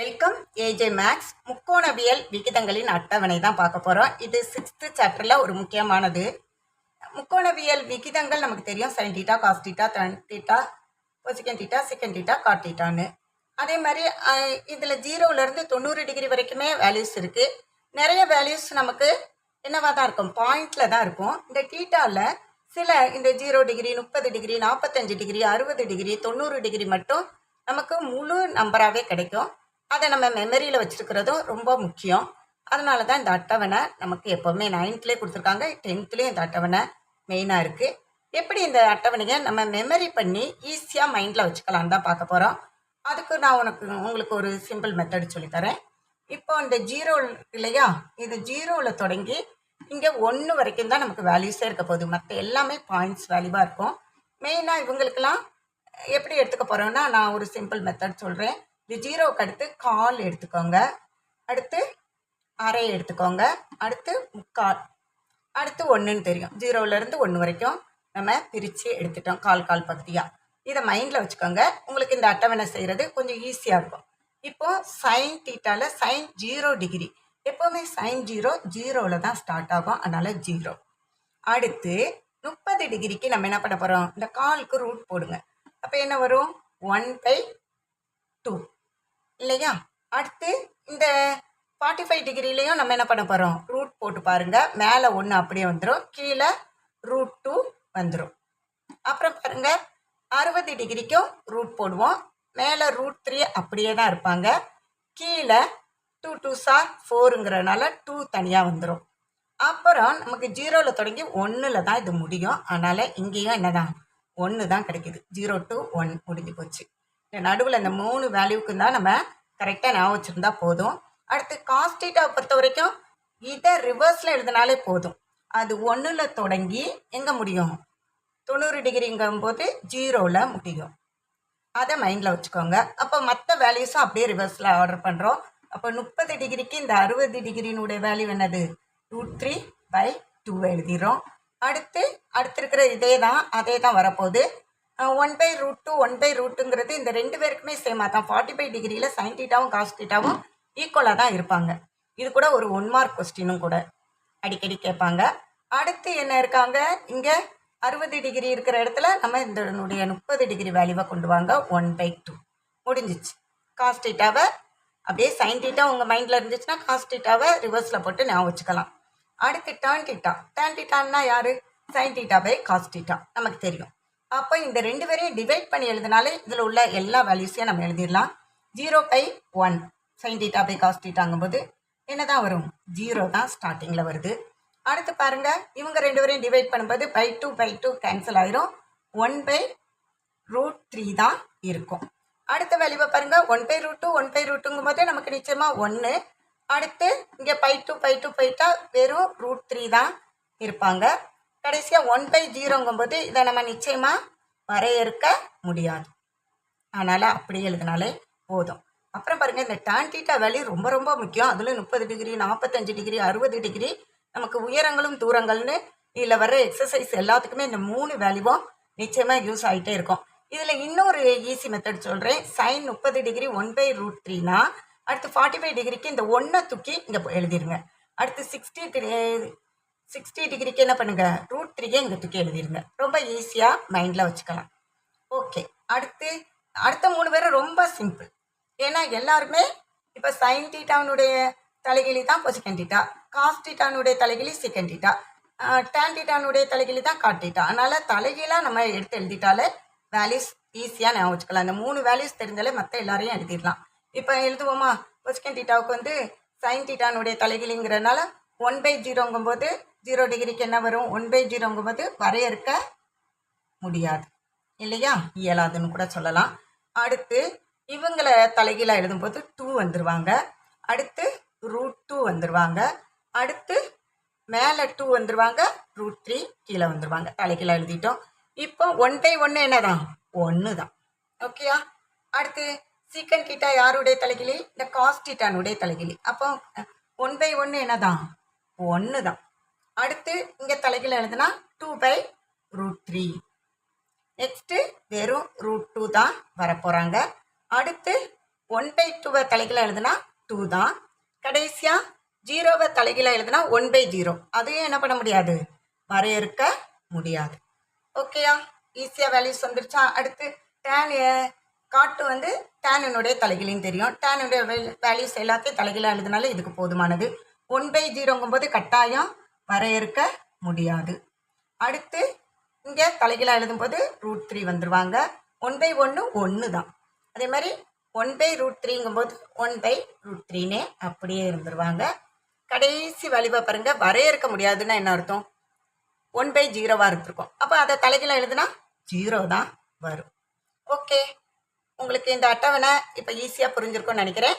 Welcome AJ maths. முக்கோணவியல் விகிதங்களின் அட்டவணை தான் பார்க்க போகிறோம் இது சிக்ஸ்த்து சாப்டரில் ஒரு முக்கியமானது. முக்கோணவியல் விகிதங்கள் நமக்கு தெரியும். Sine theta cos theta tan theta second theta second theta cot டீட்டான்னு அதே மாதிரி இதில் ஜீரோவிலேருந்து தொண்ணூறு டிகிரி வரைக்குமே வேல்யூஸ் இருக்குது நிறைய வேல்யூஸ் நமக்கு என்னவாக தான் இருக்கும்? பாயிண்டில் தான் இருக்கும். இந்த டீட்டாவில் சில இந்த ஜீரோ டிகிரி முப்பது டிகிரி நாற்பத்தஞ்சு டிகிரி அறுபது டிகிரி தொண்ணூறு டிகிரி மட்டும் நமக்கு முழு நம்பராகவே கிடைக்கும். அதை நம்ம மெமரியில் வச்சுருக்கிறதும் ரொம்ப முக்கியம். அதனால தான் இந்த அட்டவணை நமக்கு எப்போவுமே நைன்த்லேயே கொடுத்துருக்காங்க. டென்த்துலேயும் இந்த அட்டவணை மெயினாக இருக்குது எப்படி இந்த அட்டவணையை நம்ம மெமரி பண்ணி ஈஸியாக மைண்டில் வச்சுக்கலான்னு தான் பார்க்க போகிறோம் அதுக்கு நான் உனக்கு உங்களுக்கு ஒரு சிம்பிள் மெத்தட் சொல்லித்தரேன். இப்போ இந்த ஜீரோ இல்லையா? இது ஜீரோவில் தொடங்கி இங்கே ஒன்று வரைக்கும் தான் நமக்கு வேல்யூஸே இருக்க போகுது. மற்ற எல்லாமே பாயிண்ட்ஸ் வேல்யூவாக இருக்கும். மெயினாக இவங்களுக்கெல்லாம் எப்படி எடுத்துக்க போகிறோன்னா நான் ஒரு சிம்பிள் மெத்தட் சொல்கிறேன் இது ஜீரோவுக்கு அடுத்து கால் எடுத்துக்கோங்க. அடுத்து அரை எடுத்துக்கோங்க. அடுத்து முக்கால். அடுத்து ஒன்றுன்னு தெரியும். ஜீரோவிலேருந்து ஒன்று வரைக்கும் நம்ம பிரித்து எடுத்துட்டோம். கால் கால் பகுதியாக இதை மைண்டில் வச்சுக்கோங்க. உங்களுக்கு இந்த அட்டவணை செய்கிறது கொஞ்சம் ஈஸியாக இருக்கும். இப்போ சைன் தீட்டாவில் சைன் ஜீரோ டிகிரி எப்போவுமே சைன் ஜீரோ ஜீரோவில் தான் ஸ்டார்ட் ஆகும். அதனால் ஜீரோ அடுத்து முப்பது டிகிரிக்கு நம்ம என்ன பண்ண போகிறோம் இந்த காலுக்கு ரூட் போடுங்க. அப்போ என்ன வரும்? ஒன் பை டூ இல்லையா? அடுத்து இந்த ஃபார்ட்டி ஃபைவ் டிகிரிலையும் நம்ம என்ன பண்ண போகிறோம் ரூட் போட்டு பாருங்கள் மேலே ஒன்று அப்படியே வந்துடும் கீழே ரூட் டூ வந்துடும் அப்புறம் பாருங்கள் அறுபது டிகிரிக்கும் ரூட் போடுவோம். மேலே ரூட் த்ரீ அப்படியே தான் இருப்பாங்க. கீழே டூ டூ சார் ஃபோருங்கிறனால டூ தனியாக வந்துடும் அப்புறம் நமக்கு ஜீரோவில் தொடங்கி ஒன்றில் தான் இது முடியும். அதனால் இங்கேயும் என்னதான்? ஒன்று தான் கிடைக்குது. ஜீரோ டூ ஒன் முடிஞ்சு போச்சு. இந்த நடுவில் இந்த மூணு வேல்யூக்கும் தான் நம்ம கரெக்டாக ஞாபகம் வச்சுருந்தா போதும். அடுத்து காஸ்டீட்டாவை பொறுத்த வரைக்கும் இதை ரிவர்ஸில் எழுதினாலே போதும். அது ஒன்றில் தொடங்கி எங்கே முடியும்? தொண்ணூறு டிகிரிங்கும்போது ஜீரோவில் முடியும். அதை மைண்டில் வச்சுக்கோங்க. அப்போ மற்ற வேல்யூஸும் அப்படியே ரிவர்ஸில் ஆர்டர் பண்ணுறோம் அப்போ முப்பது டிகிரிக்கு இந்த அறுபது டிகிரினுடைய வேல்யூ என்னது? ரூட் த்ரீ பை டூ எழுதிடுறோம். அடுத்து அடுத்து இருக்கிற இதே தான் அதே தான் வரப்போகுது. One by root two one by ரூட்டுங்கிறது இந்த ரெண்டு பேருக்குமே சேமாக தான் ஃபார்ட்டி ஃபைவ் டிகிரியில் சைன் டீட்டாவும் காஸ் டீட்டாவும் ஈக்குவலாக தான் இருப்பாங்க. இது கூட ஒரு ஒன் மார்க் கொஸ்டினும் கூட அடிக்கடி கேட்பாங்க. அடுத்து என்ன இருக்காங்க? இங்கே அறுபது டிகிரி இருக்கிற இடத்துல நம்ம இதனுடைய முப்பது டிகிரி வேல்யூவை கொண்டு வாங்க. ஒன் பை டூ முடிஞ்சிச்சு. காஸ் டீட்டாவை அப்படியே சைன் டீட்டா உங்கள் மைண்டில் இருந்துச்சுன்னா காஸ் டீட்டாவை ரிவர்ஸில் போட்டு ஞாபகம் வச்சுக்கலாம். அடுத்து டேன் டீட்டா டேன் டீட்டான்னா யார்? Sine theta by cos theta நமக்கு தெரியும். அப்போ இந்த ரெண்டு பேரையும் டிவைட் பண்ணி எழுதினாலே இதில் உள்ள எல்லா வேல்யூஸையும் நம்ம எழுதிடலாம். Zero by one sine theta by cos டீட்டாங்கும்போது என்ன தான் வரும்? ஜீரோ தான் ஸ்டார்டிங்கில் வருது. அடுத்து பாருங்கள் இவங்க ரெண்டு பேரையும் டிவைட் பண்ணும்போது by two by two cancel ஆயிரும். ஒன் பை ரூட் த்ரீ தான் இருக்கும். அடுத்த வேல்யூவை பாருங்க one by root two one by ரூட்டுங்கும் போது நமக்கு நிச்சயமாக ஒன்று அடுத்து இங்கே பை டூ பை டூ போயிட்டா வெறும் ரூட் த்ரீ தான் இருப்பாங்க. கடைசியாக ஒன் பை ஜீரோங்கும்போது இதை நம்ம நிச்சயமாக வரையறுக்க முடியாது. அதனால் அப்படி எழுதினாலே போதும். அப்புறம் பாருங்கள் இந்த டான் டீட்டா வேல்யூ ரொம்ப ரொம்ப முக்கியம். அதில் முப்பது டிகிரி நாற்பத்தஞ்சு டிகிரி அறுபது டிகிரி நமக்கு உயரங்களும் தூரங்கள்னு இதில் வர்ற எக்ஸசைஸ் எல்லாத்துக்குமே இந்த மூணு வேல்யூவும் நிச்சயமாக யூஸ் ஆகிட்டே இருக்கும். இதில் இன்னொரு ஈஸி மெத்தட் சொல்கிறேன் சைன் முப்பது டிகிரி ஒன் பை ரூட் த்ரீனா அடுத்து ஃபார்ட்டி ஃபைவ் டிகிரிக்கு இந்த ஒன்றை தூக்கி இங்கே எழுதிடுங்க அடுத்து சிக்ஸ்டி சிக்ஸ்டி டிகிரிக்கு என்ன பண்ணுங்கள் ரூட் த்ரீயே இங்கே தூக்கி எழுதிருங்க. ரொம்ப ஈஸியாக மைண்டில் வச்சுக்கலாம். ஓகே அடுத்து அடுத்த மூணு பேரும் ரொம்ப சிம்பிள் ஏன்னா எல்லாருமே இப்போ சைன் டீட்டானுடைய தலைகிலி தான் பொசிக்கன் டீட்டா காஸ் டீட்டானுடைய தலைகிலி செகண்ட் டீட்டா டேன் டீட்டானுடைய தலைகிலி தான் காட் டீட்டா அதனால் தலைகீழாக நம்ம எடுத்து எழுதிட்டாலே வேல்யூஸ் ஈஸியாக ஞாபகம் வச்சுக்கலாம். அந்த மூணு வேல்யூஸ் தெரிஞ்சாலே மற்ற எல்லாரையும் எழுதிடலாம். இப்போ எழுதுவோமா? பொசிக்கன் டீட்டாவுக்கு வந்து சைன் டீட்டானுடைய தலைகிலிங்கிறதுனால ஒன் பை ஜீரோங்கும்போது ஜீரோ டிகிரிக்கு என்ன வரும்? ஒன் பை ஜீரோங்கும்போது வரையறுக்க முடியாது. இல்லையா? இயலாதுன்னு கூட சொல்லலாம். அடுத்து இவங்களை தலைகீழாக எழுதும்போது டூ வந்துடுவாங்க அடுத்து ரூட் டூ வந்துடுவாங்க அடுத்து மேலே டூ வந்துடுவாங்க ரூட் த்ரீ கீழே வந்துடுவாங்க தலைகீழாக எழுதிட்டோம். இப்போ ஒன் பை ஒன்று என்ன தான் ஒன்று தான் ஓகேயா அடுத்து சீக்கன் கிட்டா யாருடைய தலைகிலி இந்த காஸ்டிட்டானுடைய தலைகிலி அப்போ ஒன் பை ஒன்று என்ன தான் ஒன்று தான் அடுத்து இங்கே தலைகீழ எழுதுனா two by root three next வெறும் ரூட் டூ தான் வரப்போகிறாங்க அடுத்து ஒன் பை டூவை தலைகீழ எழுதுனா டூ தான். கடைசியாக ஜீரோவை தலைகீழ எழுதுனா ஒன் பை ஜீரோ அதையும் என்ன பண்ண முடியாது? வரையறுக்க முடியாது. ஓகேயா ஈஸியாக வேல்யூஸ் வந்துருச்சா? அடுத்து டேன் காட்டு வந்து டேனினுடைய தலைகளையும் தெரியும். டேனுடைய வேல்யூஸ் எல்லாத்தையும் தலைகீழ எழுதுனால இதுக்கு போதுமானது. ஒன் பை ஜீரோங்கும்போது கட்டாயம் வரையறுக்க முடியாது. அடுத்து இங்கே தலைகீழாக எழுதும்போது ரூட் த்ரீ வந்துடுவாங்க ஒன் பை ஒன்று ஒன்று தான் அதே மாதிரி ஒன் பை ரூட் த்ரீங்கும்போது ஒன் பை ரூட் த்ரீனே அப்படியே இருந்துருவாங்க. கடைசி வழிவை பாருங்க வரையறுக்க முடியாதுன்னா என்ன அர்த்தம்? ஒன் பை ஜீரோவாக இருந்திருக்கும். அப்போ அதை தலைகீழ எழுதுனா ஜீரோ தான் வரும். ஓகே. உங்களுக்கு இந்த அட்டவணை இப்போ ஈஸியாக புரிஞ்சிருக்கும்னு நினைக்கிறேன்.